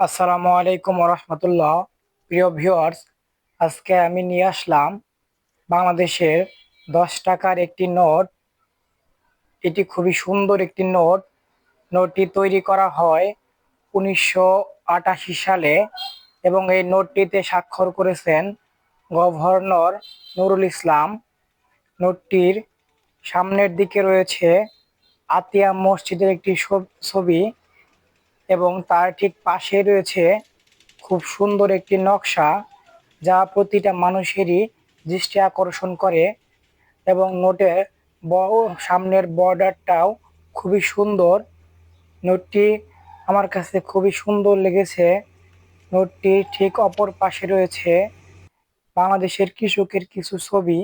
আসসালামু আলাইকুম রহমতুল্লাহ প্রিয় ভিউয়ার্স, আজকে আমি নিয়ে আসলাম বাংলাদেশের দশ টাকার একটি নোট। এটি খুবই সুন্দর একটি নোট। নোটটি তৈরি করা হয় উনিশশো আটাশি সালে এবং এই নোটটিতে স্বাক্ষর করেছেন গভর্নর নুরুল ইসলাম। নোটটির সামনের দিকে রয়েছে আতিয়া মসজিদের একটি ছবি। এবং তার ঠিক পাশে রয়েছে খুব সুন্দর একটি নকশা যা প্রতিটা মানুষেরই দৃষ্টি আকর্ষণ করে এবং নোটের ব সামনের বর্ডারটাও খুবই সুন্দর। নোটটি আমার কাছে খুবই সুন্দর লেগেছে। নোটটি ঠিক অপর পাশে রয়েছে বাংলাদেশের কৃষকের কিছু ছবি,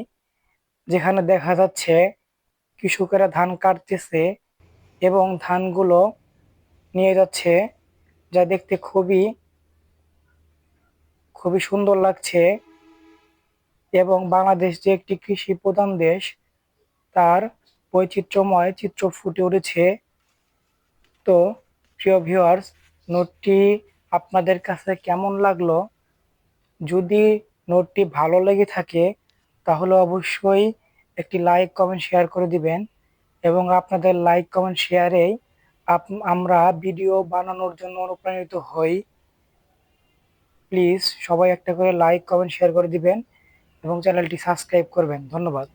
যেখানে দেখা যাচ্ছে কৃষকেরা ধান কাটতেছে এবং ধানগুলো নিয়ে যাচ্ছে, যা দেখতে খুবই খুবই সুন্দর লাগছে। এবং বাংলাদেশ যে একটি কৃষি প্রধান দেশ, তার বৈচিত্র্যময় চিত্র ফুটে উঠেছে। তো, প্রিয় ভিউয়ার্স নোটটি আপনাদের কাছে কেমন লাগল? যদি নোটটি ভালো লেগে থাকে, তাহলে অবশ্যই একটি লাইক কমেন্ট শেয়ার করে দিবেন। এবং আপনাদের লাইক কমেন্ট শেয়ারেই আমরা ভিডিও বানানোর জন্য অনুপ্রাণিত হই। প্লিজ সবাই একটা করে লাইক, কমেন্ট, শেয়ার করে দিবেন এবং চ্যানেলটি সাবস্ক্রাইব করবেন। ধন্যবাদ।